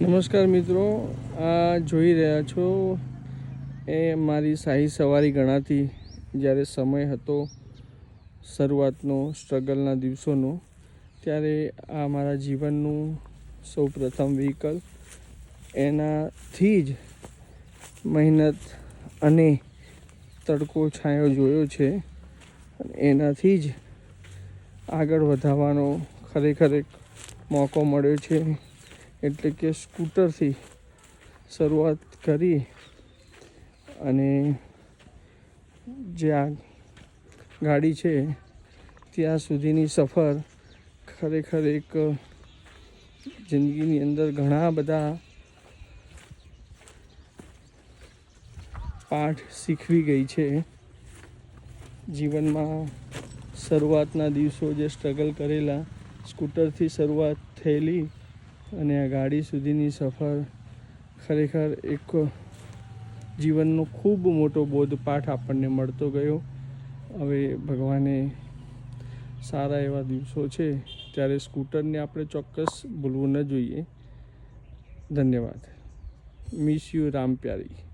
નમસ્કાર મિત્રો, આ જોઈ રહ્યા છો એ મારી શાહી સવારી ગણાતી જ્યારે સમય હતો શરૂઆતનો સ્ટ્રગલના દિવસોનો, ત્યારે આ મારા જીવનનું સૌ પ્રથમ વ્હીકલ એનાથી જ મહેનત અને તડકો છાંયો જોયો છે એનાથી જ આગળ વધારવાનો ખરેખર એક મોકો મળ્યો છે. એટલે કે સ્કૂટરથી શરૂઆત કરી અને જે આ ગાડી છે, ત્યાં સુધીની સફર ખરેખર એક જિંદગીની અંદર ઘણા બધા પાઠ શીખવી ગઈ છે. જીવનમાં શરૂઆતના દિવસો જે સ્ટ્રગલ કરેલા, સ્કૂટરથી શરૂઆત થયેલી અને આ ગાડી સુધીની સફર ખરેખર એક જીવનનો ખૂબ મોટો બોધપાઠ આપણને મળતો ગયો. હવે ભગવાને સારા એવા દિવસો છે, ત્યારે સ્કૂટરને આપણે ચોક્કસ ભૂલવું ન જોઈએ. ધન્યવાદ. Miss you Ram પ્યારી.